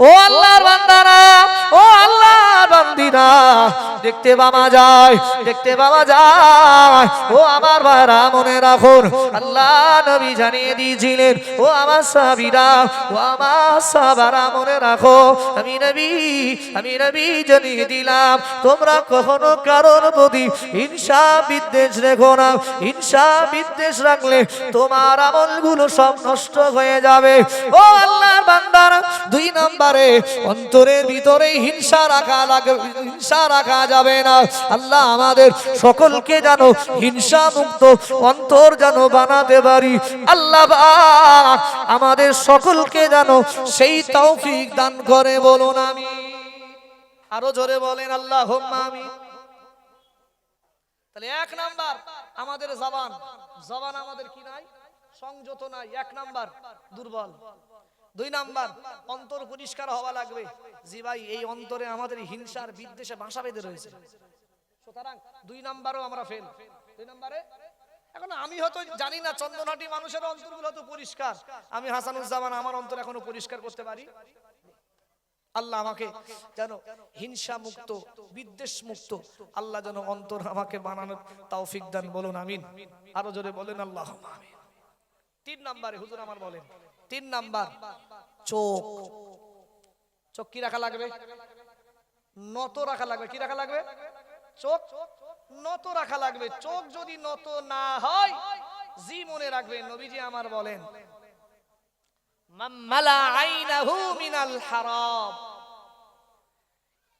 ও আল্লাহর বান্দারা ও আল্লাহর বান্দিরা দেখতে পাওয়া যায়, দেখতে পাওয়া যায়। ও আমার ভাইরা, মনে রাখুন, আল্লাহ নবী জানিয়ে দিয়েছিলেন, ও আমার সাবিরা ও আমার সাবারা মনে রাখো, আমি নবী আমি নবী জানিয়ে দিলাম, তোমরা কখনো কারোর প্রতি হিংসা, বিদ্বেষ রেখো না। হিংসা, বিদ্বেষ রাখলে তোমার আমলগুলো সব নষ্ট হয়ে যাবে। ও আল্লাহর বান্দারা, দুই নম্বরে, অন্তরের ভিতরে হিংসা রাখা লাগে, হিংসা রাখা যাবে না। আল্লাহ আমাদের সকলকে যেন হিংসা মুক্ত অন্তর যেন বানাতে পারি। আল্লাহ আমাদের সকলকে যেন সেই তৌফিক দান করে, বলুন আমি আরও জোরে বলেন আল্লাহ আমি তাহলে এক নাম্বার আমাদের জবান। জবান আমাদের কি নাই? সংযত নাই। এক নাম্বার, দুর্বল। দুই নাম্বার, অন্তর পরিষ্কার হওয়া লাগবে। জি ভাই, এই অন্তরে আমাদের হিংসার বিদ্বেষে ভাষা বেঁধে রয়েছে। সুতরাং দুই নাম্বারও আমরা ফেল দুই নাম্বারে, এখন আমি হয়তো জানি না চন্দনহাটি মানুষের অন্তরগুলো তো পরিষ্কার। আমি হাসানুজ্জামান, আমার অন্তর এখনও পরিষ্কার করতে পারি। আল্লাহ আমাকে যেন হিংসা মুক্ত বিদ্বেষ মুক্ত আল্লাহ যেন অন্তর আমাকে বানানোর তৌফিক দান, বলুন আমিন। আরও জোরে বলেন আল্লাহ আমিন। তিন নাম্বারে হুজুর আমার বলেন তিন নাম্বার। চোখ। চোখ কি রাখা লাগবে? নত রাখা লাগবে। কি রাখা লাগবে? চোখ। নত রাখা লাগবে। চোখ যদি নত না হয়, জি মনে রাখবে, নবীজি আমার বলেন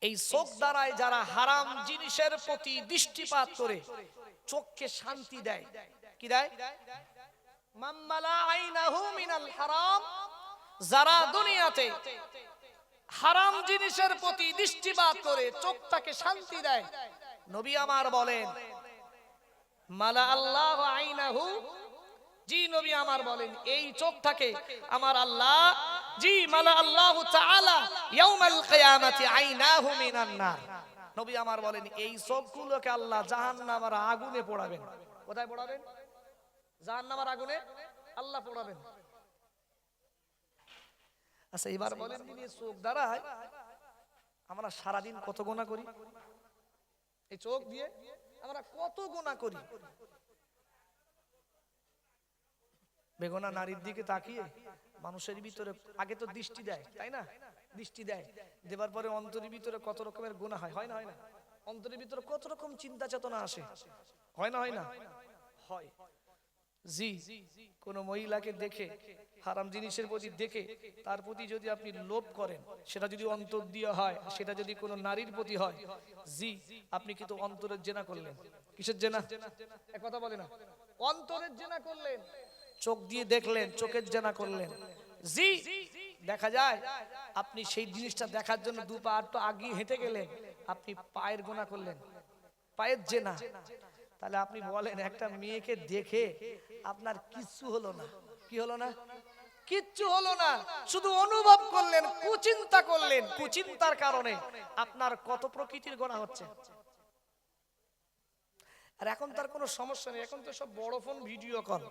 এই চোখ দ্বারায় যারা হারাম জিনিসের প্রতি দৃষ্টিপাত করে, চোখকে শান্তি দেয়। কি দেয়? যারা দুনিয়াতে হারাম জিনিসের প্রতি দৃষ্টিপাত করে চোখটাকে শান্তি দেয়, নবী আমার বলেন, মালা আল্লাহ আইনাহু, জি নবী আমার বলেন, এই চোখটাকে আমার আল্লাহ, জি মালা আল্লাহ তাআলা ইয়াউমাল কিয়ামাতি আইনাহু মিনান নার। নবী আমার বলেন, এই চোখগুলোকে আল্লাহ জাহান্নামের আগুনে পোড়াবেন। কোথায় পোড়াবেন? জাহান্নামের আগুনে আল্লাহ পোড়াবেন। আচ্ছা এবার বলেন তিনি চোখ দ্বারায় আমরা সারাদিন কত গোনা করি? এই চোখ দিয়ে আমরা কত গোনা করি? বেগনা নারীর দিকে তাকিয়ে মানুষের ভিতরে আগে তো দৃষ্টি দেয়, তাই না? দৃষ্টি দেয়। দেবার পরে অন্তরের ভিতরে কত রকমের গুণা হয় হয় না হয় না? অন্তরের ভিতরে কত রকম চিন্তা চেতনা আসে? হয় না হয় না? হয়। জি, কোন মহিলাকে দেখে, হারাম জিনিসের প্রতি দেখে, তার প্রতি যদি আপনি লোভ করেন, সেটা যদি অন্তর দিয়ে হয়, সেটা যদি কোনো নারীর প্রতি হয়, জি, আপনি কিন্তু অন্তরের জেনা করলেন। কিসের জেনা? এক কথা বলে না। অন্তরের জেনা করলেন, চোখ দিয়ে দেখলেন, চোখের জেনা করলেন। জি, দেখা যায়, আপনি সেই জিনিসটা দেখার জন্য দু পা তো আগিয়ে হেঁটে গেলেন, আপনি পায়ের গোনা করলেন। পায়ের জেনা। তাহলে আপনি বলেন, একটা মেয়েকে দেখে আপনার কিচ্ছু হলো না। কি হলো না? কিচ্ছু হলো না। শুধু অনুভব করলেন, কুচিন্তা করলেন। কুচিন্তার কারণে আপনার কত প্রকৃতির গোনা হচ্ছে? আর এখন তার কোনো সমস্যা নেই। এখন তো সব বড় ফোন ভিডিও কল।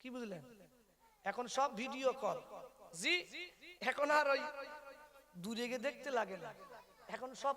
কি বুঝলেন? এখন সব ভিডিও কল। জি, এখন আর ওই দূরে গিয়ে দেখতে লাগে না। এখন সব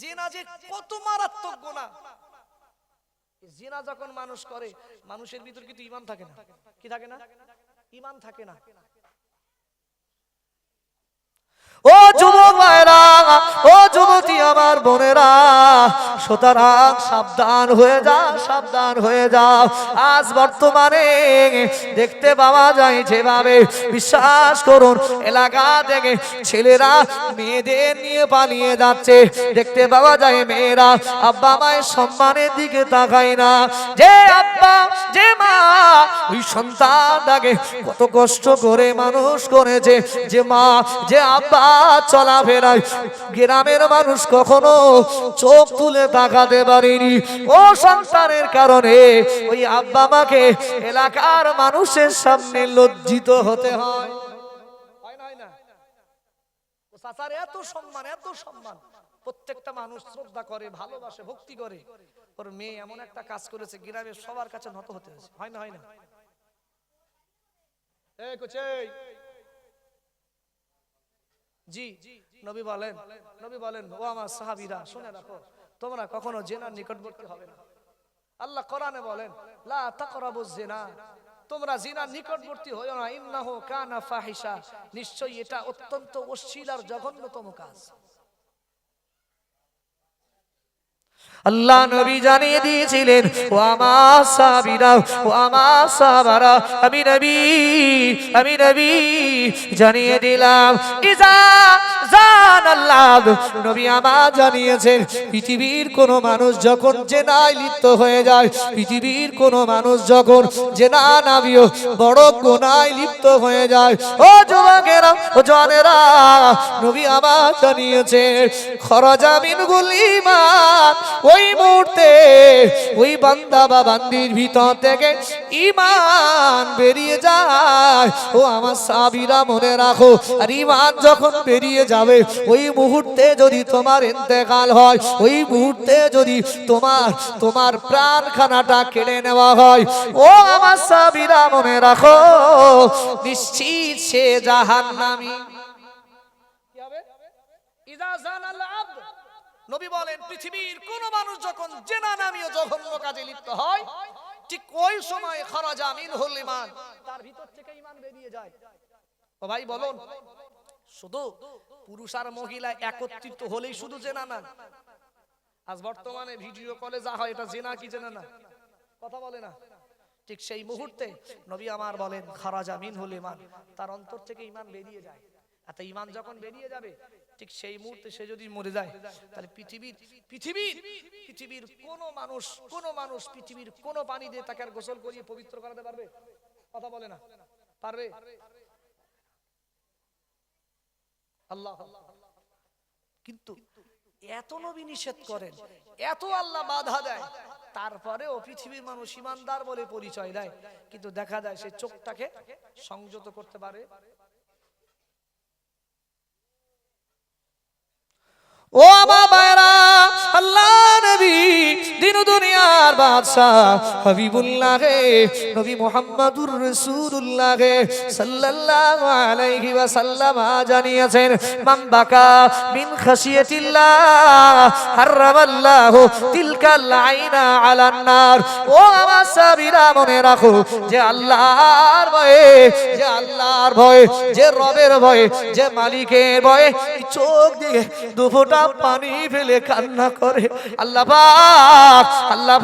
জেনা যে কত মারাত্মক গোনা। যখন মানুষ করে, মানুষের ভিতর কিন্তু ইমান থাকে না। কি থাকে না? ইমান থাকে না। ও যুবক ভাইরা, ও যুবতী আমার বোনেরা সুতরাং সাবধান হয়ে যা, সাবধান হয়ে যাও আজ বর্তমানে দেখতে পাওয়া যায় যেভাবে, বিশ্বাস করুন, এলাকা থেকে ছেলেরা মেয়েদের নিয়ে পালিয়ে যাচ্ছে। দেখতে পাওয়া যায় মেয়েরা আব্বা মায়ের সম্মানের দিকে তাকায় না। যে আব্বা, যে মা, ওই সন্তানটাকে কত কষ্ট করে মানুষ করেছে। যে মা, যে আব্বা চলা চলাফেরায়, গ্রামের মানুষ কখনো চোখ তুলে তাকাতে পারেনি। ও সন্তানের কারণে ওই আব্বা মাকে এলাকার মানুষের সামনে লজ্জিত হতে হয়। হয় না হয় না ও চাচার এত সম্মান এত সম্মান। প্রত্যেকটা মানুষ শ্রদ্ধা করে ভালোবাসে ভক্তি করে। ওর মেয়ে এমন একটা কাজ করেছে গ্রামের সবার কাছে নত হতে হয়েছে। হয় না হয় না? এই জি। নবী বলেন নবী বলেন ও আমার সাহাবীরা শুনে রাখো। তোমরা কখনো জেনার নিকটবর্তী হবে না। আল্লাহ কোরআনে বলেন, লা তাকরাবু জিনা। তোমরা জিনার নিকটবর্তী হইও না। ইন্নাহু কানা ফাহিশা। নিশ্চয়ই এটা অত্যন্ত অশ্লীল আর জঘন্যতম কাজ। আল্লাহ নবী জানিয়ে দিয়েছিলেন, ও আমার সাবিরা ও আমার সাবারা আমি নবী আমি নবী জানিয়ে দিলাম, ইজা জান আল্লাহ নবী আমার জানিয়েছেন, পৃথিবীর কোন মানুষ যখন জেনায় লিপ্ত হয়ে যায়, পৃথিবীর কোন মানুষ যখন জেনা নামিও বড় গোনায় লিপ্ত হয়ে যায়, ও যুবকেরা, ও জনেরা নবী আমার জানিয়েছেন খরজামিন গুলিমা ওই মুহূর্তে ওই বান্দা বা বান্দির ভিতর থেকে ইমান বেরিয়ে যায়। ও আমার সাবিরা, মনে রাখো, আর ইমান যখন বেরিয়ে যাবে, ওই মুহূর্তে যদি তোমার ইন্তেকাল হয়, ওই মুহূর্তে যদি তোমার তোমার প্রাণখানাটা কেড়ে নেওয়া হয়, ও আমার সাবিরা, মনে রাখো, নিশ্চিত সে জাহান্নামী। কি হবে জানাল নবী বলেন পৃথিবীর কোন মানুষ যখন জেনা নামীয় জঘন্য কাজে লিপ্ত হয় ঠিক ওই সময় খরাজা হল ইমান। তার ভিতর থেকে ইমান বেরিয়ে যায়। ও ভাই বলুন শুধু পুরুষ আর মহিলা একত্রিত হলেই শুধু জেনা না। আজ বর্তমানে ভিডিও কলে যা হয় এটা জেনা কি জেনা না? কথা বলে না। ঠিক সেই মুহূর্তে নবী আমার বলেন খারাজা মিন হল ইমান। তার অন্তর থেকে ইমান বেরিয়ে যায়। এত ইমান যখন বেরিয়ে যাবে ঠিক সেই মুহূর্তে সে যদি মরে যায় তাহলে পৃথিবীর পৃথিবীর পৃথিবীর কোন মানুষ কোন মানুষ পৃথিবীর কোন পানি দিয়ে তাকে আর গোসল করিয়ে পবিত্র করাতে পারবে? কথা বলে না। পারবে আল্লাহ। কিন্তু এত নবী নিষেধ করেন এত আল্লাহ বাধা দেয় তারপরেও পৃথিবীর মানুষ ইমানদার বলে পরিচয় দেয়। কিন্তু দেখা যায় সে চোখটাকে সংযত করতে পারে। ও আমার বায়রা আল্লাহ নবী দিন দুনিয়ার বাদশাহ হাবিবুল্লাহ হে নবী মুহাম্মাদুর রাসূলুল্লাহ হে সাল্লাল্লাহু আলাইহি ওয়াসাল্লাম জানিয়েছেন, মান বাকা মিন খাশিয়াতিল্লাহ, হারামাল্লাহু তিলকাল আইনা আলান নার ও আমার সাবিরা মনে রাখো যে আল্লাহর ভয়ে, যে আল্লাহর ভয়ে, যে রবের ভয়ে, যে মালিকের ভয়ে চোখ দিয়ে দুফোটা পানি ফেলে কান্না করে। আল্লাহ আল্লাহ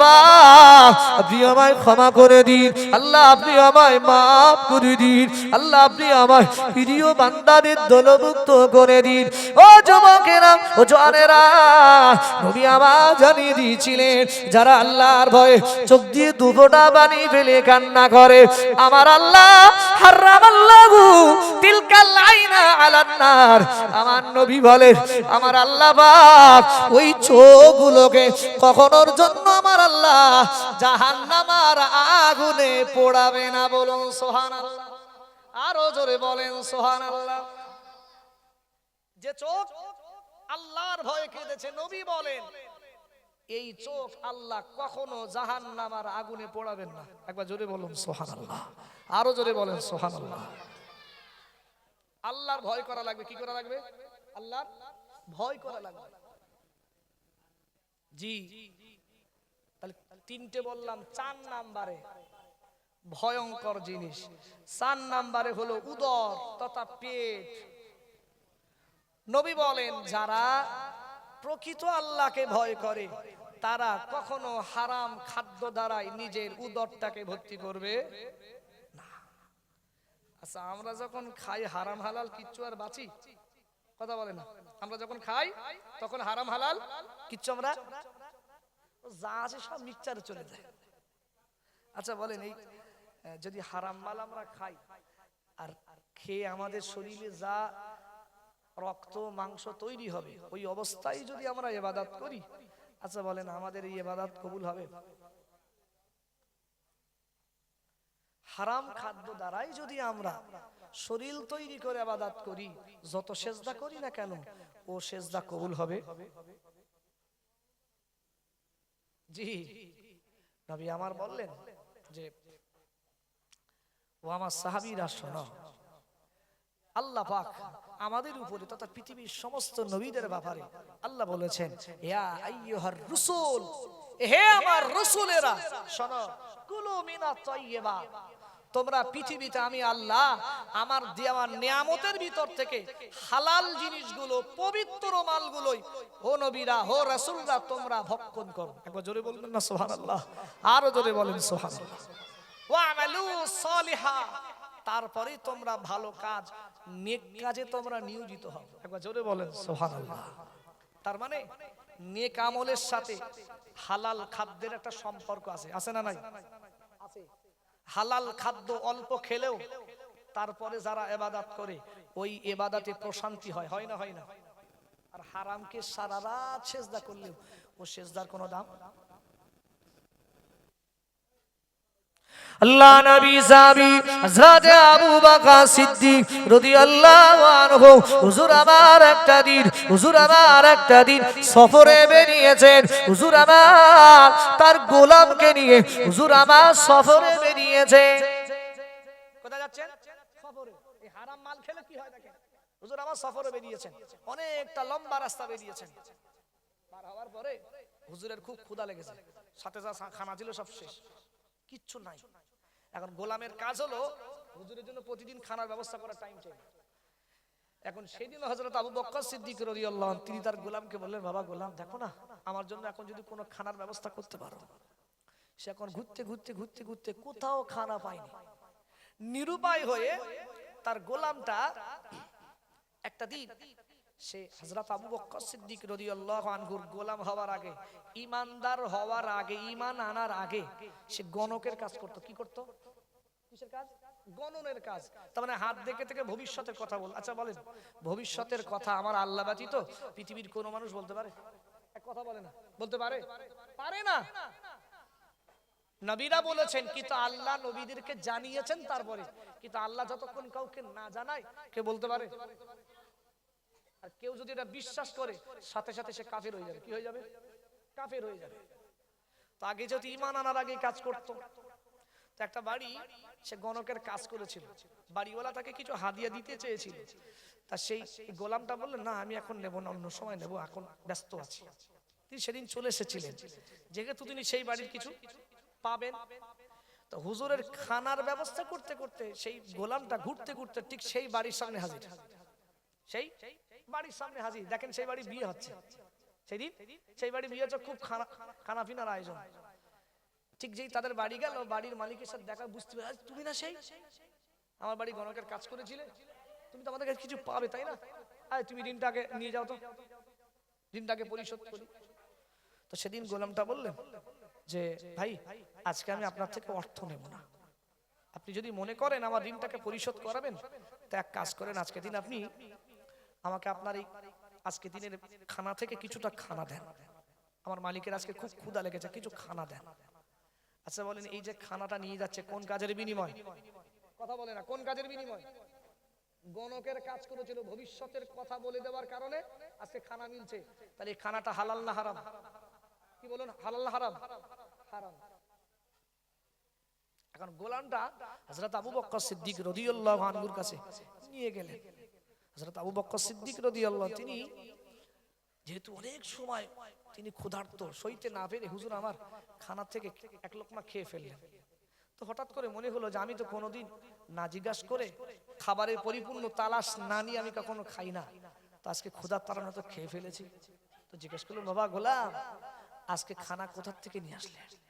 আপনি আমায় ক্ষমা করে দিন, আল্লাহ আপনি আমায় মাফ করে দিন, আল্লাহ আপনি আমায় প্রিয় বান্দাদের করে দিন। ও ও আমার জানিয়ে দিয়েছিলেন, যারা আল্লাহর ভয়ে চোখ দিয়ে পানি ফেলে কান্না করে, আমার আল্লাহ আমার নবী বলেন, আমার আল্লাহ পাক, ওই চোখগুলোকে কখনোর জন্য আমার আল্লাহ জাহান্নামার আগুনে পোড়াবে না বলুন সুবহানাল্লাহ। আরও জোরে বলেন সোহান আল্লাহ যে চোখ আল্লাহর ভয়ে কেঁদেছে, নবী বলেন, এই চোখ আল্লাহ কখনো জাহান নামার আগুনে পোড়াবেন না। একবার জোরে বলুন সোহান আল্লাহ আরও জোরে বলেন সোহান আল্লাহ আল্লাহর ভয় করা লাগবে, কি করা লাগবে? আল্লাহর ভয় করা লাগবে। জি তিনটে বললাম, চার নাম্বারে। ভয়ঙ্কর জিনিস। চার নাম্বারে হলো উদর তথা পেট। নবী বলেন, যারা প্রকৃত আল্লাহকে ভয় করে, তারা কখনো হারাম খাদ্য দ্বারাই নিজের উদরটাকে ভর্তি করবে না। আচ্ছা আমরা যখন খাই হারাম হালাল, কিচ্ছু আর বাঁচি? কথা বলে না। আমরা যখন খাই, তখন হারাম হালাল, কিচ্ছু আমরা যা আছে সব মিক্সচারে চলে যায়। আচ্ছা বলেন এই যদি হারাম মাল আমরা খাই, আর খেয়ে আমাদের শরীরে যা রক্ত, মাংস তৈরি হবে, ওই অবস্থায় যদি আমরা এবাদাত করি আচ্ছা বলেন আমাদের এই এবাদাত কবুল হবে? হারাম খাদ্য দ্বারাই যদি আমরা শরীর তৈরি করে আবাদাত করি, যত সেজদা করি না কেন, ও সেজদা কবুল হবে? জি। নবী আমার বললেন যে ও আমার সাহাবিরা শোনো, আল্লাহ পাক আমাদের উপরে তথা পৃথিবীর সমস্ত নবীদের ব্যাপারে আল্লাহ বলেছেন, ইয়া আইয়ুহার রুসুল, হে আমার রসুলেরা, শোনো, কুলু মিনা তাইয়্যিবা তোমরা পৃথিবীতে আমি আল্লাহ, আমার দেওয়া নিয়ামতের ভিতর থেকে হালাল জিনিসগুলো, পবিত্র মালগুলোই ও নবীরা হো রাসূলরা তোমরা ভক্ষণ করো। একবার জোরে বলবেন না সোহান আল্লাহ আরও জোরে বলেন সালিহা। তারপরে তোমরা ভালো কাজ, নেক কাজে তোমরা নিয়োজিত হও। একবার জোরে বলেন সোহান আল্লাহ তার মানে নেক আমলের সাথে হালাল খাদ্যের একটা সম্পর্ক আছে। আছে না নাই? আছে। হালাল খাদ্য অল্প খেলেও তারপরে যারা এবাদাত করে, ওই এবাদাতে প্রশান্তি হয় হয় না হয় না? আর হারামকে সারা রাত সেজদা করলেও, ও সেজদার কোনো দাম? আল্লাহ নবী সাহাবী হযরত আবু বকর সিদ্দিক রাদিয়াল্লাহু আনহু, হুজুর আমার একটা দিন, হুজুর আমার একটা দিন সফরে বেরিয়েছেন। হুজুর আমার, তার গোলামকে নিয়ে, হুজুর আমার সফরে বেরিয়েছেন কোথায় যাচ্ছেন? সফরে। এই হারাম মাল খেলে কি হয় দেখেন? হুজুর আমার সফরে বেরিয়েছেন। অনেকটা লম্বা রাস্তা বেরিয়েছেন। পার হওয়ার পরে হুজুরের খুব ক্ষুধা লেগেছে। সাথে যা খানা ছিল সব শেষ। কিচ্ছু নাই। এখন গোলামের কাজ হলো হুজুরের জন্য প্রতিদিন খানার ব্যবস্থা করার টাইম চাই। এখন সেদিন হজরত আবু বক্কর সিদ্দিক রাদিয়াল্লাহু তিনি তার গোলামকে বললেন, বাবা গোলাম, দেখো না, আমার জন্য এখন যদি কোনো খানার ব্যবস্থা করতে পারো সে এখন ঘুরতে ঘুরতে ঘুরতে ঘুরতে কোথাও খানা পায়নি। নিরুপায় হয়ে তার গোলামটা একটা দিন সে হযরত আবু বকর সিদ্দিক আনহুর গোলাম হওয়ার আগে ইমানদার হওয়ার আগে, ঈমান আনার আগে সে গণকের কাজ করত। কি করত? কিসের কাজ? গণনের কাজ। তার মানে হাত দেখে থেকে ভবিষ্যতের কথা বল আচ্ছা বলেন, ভবিষ্যতের কথা আমার আল্লাহ ব্যতীত পৃথিবীর কোনো মানুষ বলতে পারে? এক কথা বলে না। বলতে পারে? পারে না। নবীরা বলেছেন, কিন্তু আল্লাহ নবীদেরকে জানিয়েছেন তারপরে। কিন্তু আল্লাহ যতক্ষণ কাউকে না জানায়, কে বলতে পারে? আর কেউ যদি এটা বিশ্বাস করে, সাথে সাথে সে কাফের হয়ে যাবে। কি হয়ে যাবে? কাফের হয়ে যাবে। তো আগে যদি ইমান আনার আগে কাজ করত। তো একটা বাড়ি, সে গণকের কাজ করেছিল। বাড়িওয়ালা তাকে কিছু হাদিয়া দিতে চেয়েছিল। তা সেই গোলামটা বললেন না, আমি এখন নেব না, অন্য সময় নেব, এখন ব্যস্ত আছি। তিনি সেদিন চলে এসেছিলেন। যেহেতু তিনি সেই বাড়ির কিছু পাবেন। তো হুজুরের খানার ব্যবস্থা করতে করতে সেই গোলামটা ঘুরতে ঘুরতে ঠিক সেই বাড়ির সামনে হাজির। সেই বাড়ির সামনে হাজির। দেখেন সেই বাড়ি বিয়ে হচ্ছে। সেদিন সেই বাড়ি বিয়ে হচ্ছে, খুব খানা খানা পিনার আয়োজন। ঠিক যেই তাদের বাড়ি গেল, বাড়ির মালিকের সাথে দেখা, বুঝতে পারে তুমি না সেই? আমার বাড়ি গণকের কাজ করেছিলে। তুমি তো আমাদের কাছে কিছু পাবে, তাই না? আরে, তুমি ঋণটাকে নিয়ে যাও তো। ঋণটাকে পরিশোধ করি। তো সেদিন গোলামটা বললেন যে, ভাই, আজকে আমি আপনার থেকে অর্থ নেব না। আপনি যদি মনে করেন আমার ঋণটাকে পরিশোধ করাবেন, তা এক কাজ করেন, আজকে দিন আপনি আমাকে আপনার এই আজকে দিনের খানা থেকে কিছুটা খানা দেন। আমার মালিকের আজকে খুব ক্ষুধা লেগেছে, কিছু খানা দেন। আচ্ছা বলেন, এই যে খানাটা নিয়ে যাচ্ছে, কোন কাজের বিনিময়? কথা বলে না, কোন কাজের বিনিময়? গণকের কাজ করেছিল, ভবিষ্যতের কথা বলে দেওয়ার কারণে আজকে খানা মিলছে। তাহলে এই খানাটা হালাল না হারাম? কি বলুন? হালাল হারাম? হারাম। এখন হযরত আবু বক্কর সিদ্দিক রাদিয়াল্লাহু আনহুর কাছে নিয়ে গেলেন। হযরত আবু বক্কর সিদ্দিক তিনি যেহেতু অনেক সময় তিনি ক্ষুধার্ত, সইতে না পেরে হুজুর আমার খানা থেকে এক লোকমা খেয়ে ফেললেন। তো হঠাৎ করে মনে হলো যে আমি তো কোনোদিন না জিজ্ঞাসা করে খাবারের পরিপূর্ণ তালাশ না নিয়ে আমি কখনো খাই না। তো আজকে ক্ষুধার তাড়ানো তো খেয়ে ফেলেছি। তো জিজ্ঞেস করল বাবা গোলাম আজকে খানা কোথার থেকে নিয়ে আসলে ও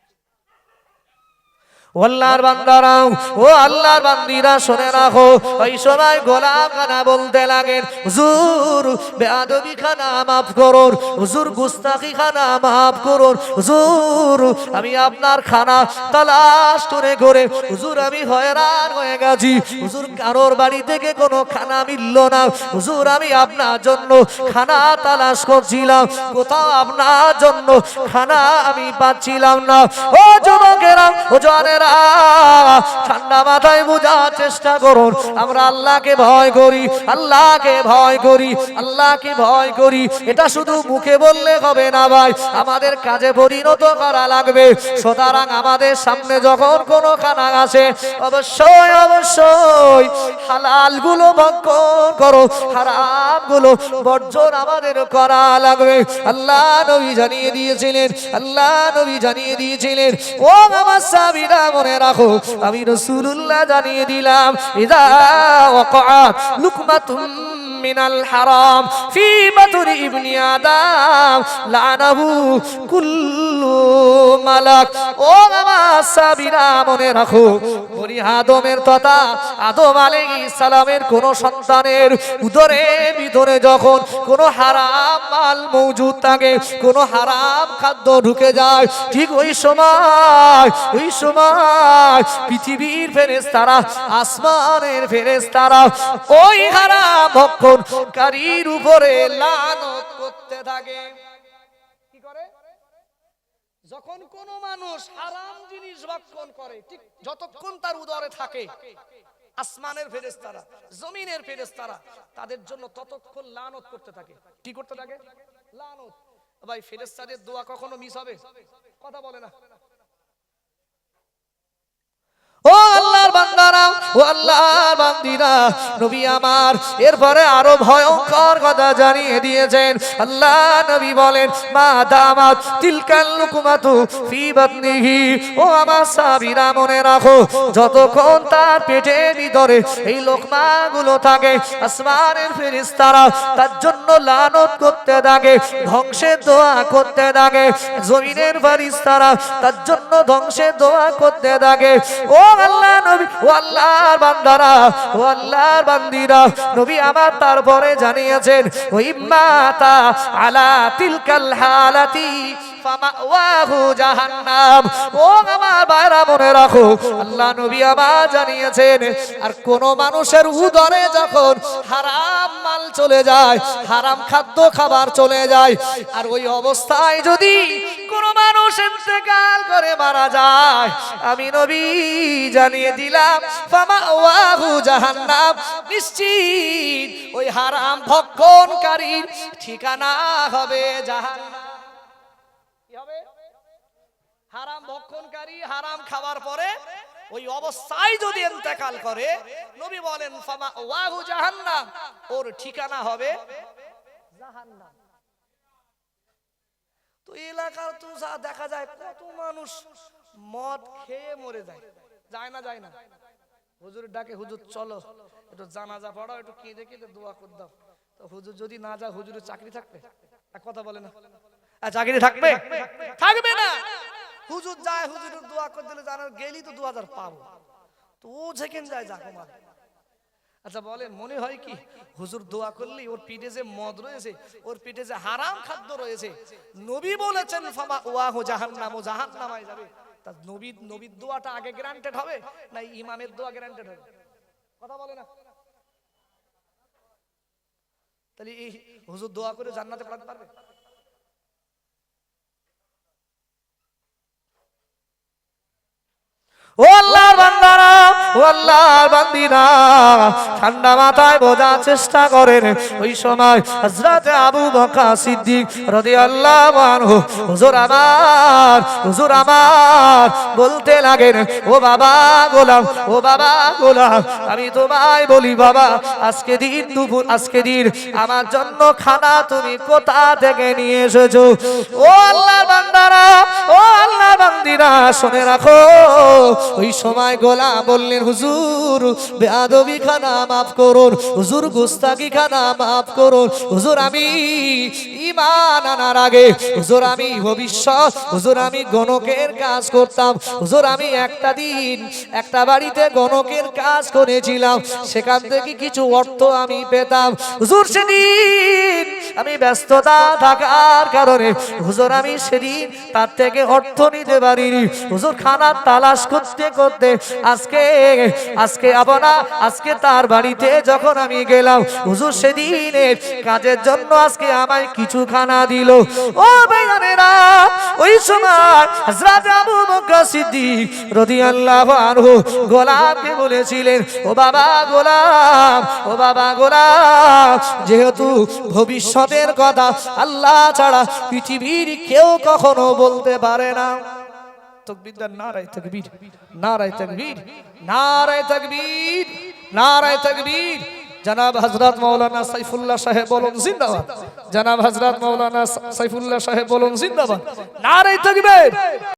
আল্লাহর বান্দারা ও আল্লাহর বান্দিরা শুনে রাখো। ওই সময় গোলাম খানা বলতে লাগেন হুজুর বেয়াদবি খানা মাফ করুন। হুজুর গুস্তাখি খানা মাফ করুন। হুজুর, আমি আপনার খানা তালাশ করে করে, হুজুর, আমি হয়রান হয়ে গেছি। হুজুর, কারোর বাড়ি থেকে কোনো খানা মিলল না। হুজুর, আমি আপনার জন্য খানা তালাশ করছিলাম। কোথাও আপনার জন্য খানা আমি পাচ্ছিলাম না। ও যুবকেরা, ও ঠান্ডা মাথায় বোঝার চেষ্টা করুন। আমরা আল্লাহকে ভয় করি, আল্লাহকে ভয় করি, আল্লাহকে ভয় করি। এটা শুধু মুখে বললে হবে না ভাই, আমাদের কাজে পরিণত করা লাগবে। সুতরাং আমাদের সামনে যখন কোনো খানা আসে, অবশ্যই অবশ্যই হালালগুলো ভক্ষণ করো হারামগুলো বর্জন আমাদের করা লাগবে। আল্লাহ নবী জানিয়ে দিয়েছিলেন, আল্লাহ নবী জানিয়ে দিয়েছিলেন, ও আমার সাবিরা মনে রাখো আমি রসুল্লাহ জানিয়ে দিলাম ইদা ওয়াকাত লুকমাতুম মিনাল হারাম। ফি মাতুর ইবনি আদাম, লানাহু কুল্লু মালাক। ও বাবা সাবিরা, মনে রাখো বলি আদমের তথা আদম আলাইহিস সালামের কোন সন্তানের উদরে ভিতরে যখন কোন হারাম মাল মজুদ থাকে, কোন হারাম খাদ্য ঢুকে যায়, ঠিক ওই সময় ওই সময় পৃথিবীর ফেরেশতারা, আসমানের ফেরেশতারা, ওই হারাম ভক্ষ ভক্ষণকারীর উপরে লানত করতে থাকে। কি করে? যখন কোন মানুষ হারাম জিনিস ভক্ষণ করে, ঠিক যতক্ষণ তার উদরে থাকে, আসমানের ফেরেশতারা, জমিনের ফেরেশতারা, তাদের জন্য ততক্ষণ লানত করতে থাকে। কি করতে থাকে? লানত। ভাই, ফেরেশতাদের দোয়া কখনো মিস হবে? কথা বলে না। ও আল্লাহর বান্দারা, ও আল্লাহর বান্দিরা, নবী আমার, এরপরে আরও ভয়ঙ্কর কথা জানিয়ে দিয়েছেন। আল্লাহ নবী বলেন, মা দামাত তিলকাল লুকুমাতু ফি বাতনিহি। ও আমার সাবিরা, মনে রাখো, যতক্ষণ তার পেটের ভিতরে এই লোকমাগুলো থাকে, আসমানের ফেরেশতারা তার জন্য লানত করতে থাকে, ধ্বংসের দোয়া করতে থাকে, জমিনের ফেরেশতারা তার জন্য ধ্বংসের দোয়া করতে থাকে। ও আল্লাহ নবী, ও আল্লাহর বান্দারা, ও আল্লাহর বান্দিরা, নবী আমার তারপরে জানিয়েছেন, ওই মাতা আলা তিলকাল হালাতি ফামাওয়াহু রাখো নবী জানিয়েছেন, আর মানুষের উদরে যখন হারাম মাল চলে যায়, হারাম খাদ্য খাবার চলে যায়, আর ওই অবস্থায় যদি কোন মানুষ ইন্তেকাল করে মারা যায়, আমি নবী জানিয়ে দিলাম, ফামাওয়াহু জাহান্নাম, নিশ্চিত ওই হারাম ভক্ষণকারীর ঠিকানা হবে জাহান্নাম। হবে? হারাম ভক্ষণকারী, হারাম খাওয়ার পরে ওই অবস্থায় যদি ইন্তেকাল করে, নবী বলেন ফামা ওয়াহু জাহান্নাম ওর ঠিকানা হবে জাহান্নাম। তো এলাকার তো যা দেখা যায়, কত মানুষ মদ খেয়ে মরে যায়। যায় না যায় না। হুজুর ডাকে, হুজুর, চলো, একটু জানাজা পড়াও, একটু কেঁদে কেঁদে দোয়া করে দাও। তো হুজুর যদি না যায়, হুজুরের চাকরি থাকবে? কথা বলে না। চাকরি থাকবে? থাকবে না। হুজুর যায় হুজুরের দোয়া করে দিলে জানার গেলি তো দু হাজার পাবো। তো ও যেখানে যায় যাকে মারে আচ্ছা বলেন মনে হয় কি হুজুর দোয়া করলে ওর পিঠে যে মদ রয়েছে ওর পিঠে যে হারাম খাদ্য রয়েছে নবী বলেছেন ফামা ওয়াহু জাহান্নাম ও জাহান্নামায় যাবে। তা নবী নবীর দোয়াটা আগে গ্রান্টেড হবে না ইমামের দোয়া গ্রান্টেড হবে? কথা বলে না। তাহলে এই হুজুর দোয়া করে জান্নাতে পড়াতে পারবে? ও আল্লাহর বান্দারা, ও ঠান্ডা মাথায় বোঝার চেষ্টা করেন। ওই সময় হযরত আবু বকর সিদ্দিক রাদিয়াল্লাহু আনহু, হুজুর আমার হুজুর আমার বলতে লাগেন, ও বাবা গোলাম, ও বাবা গোলাম, আমি তোমায় বলি বাবা, আজকে দিন দুপুর, আজকে দিন আমার জন্য খানা তুমি কোথা থেকে নিয়ে এসেছ? ও আল্লাহর বান্দিরা শুনে রাখো, ওই সময় গোলা বললেন হুজুর বেয়াদবি খানা মাফ করুন, হুজুর গুস্তাকি খানা মাফ করুন, হুজুর আমি ইমান আনার আগে, হুজুর আমি ভবিষ্যৎ, হুজুর আমি গণকের কাজ করতাম, হুজুর আমি একটা দিন একটা বাড়িতে গণকের কাজ করেছিলাম, সেখান থেকে কিছু অর্থ আমি পেতাম, হুজুর সেদিন আমি ব্যস্ততা থাকার কারণে, হুজুর আমি সেদিন তার থেকে অর্থ নিতে পারিনি হুজুর তালাশ করতে আজকে আজকে আপনা আজকে তার বাড়িতে যখন আমি গেলাম, হুজুর সেদিনের কাজের জন্য আজকে আমায় কিছু খানা দিল। ও ওই সময় আবু বকর সিদ্দিক বলেছিলেন, ও বাবা গোলাম, ও বাবা গোলাম, যেহেতু ভবিষ্যতের কথা আল্লাহ ছাড়া পৃথিবীর কেউ কখনো বলতে পারে না। তকবীর দেন, নারায় তকবীর নারায় তকবীর নারায় তকবীর নারায় তকবীর। জনাব হজরত মৌলানা সাইফুল্লাহ সাহেব বলুন, জিন্দাবাদ। জনাব হজরত মৌলানা সাইফুল্লাহ সাহেব বলুন, জিন্দাবাদ। নারায়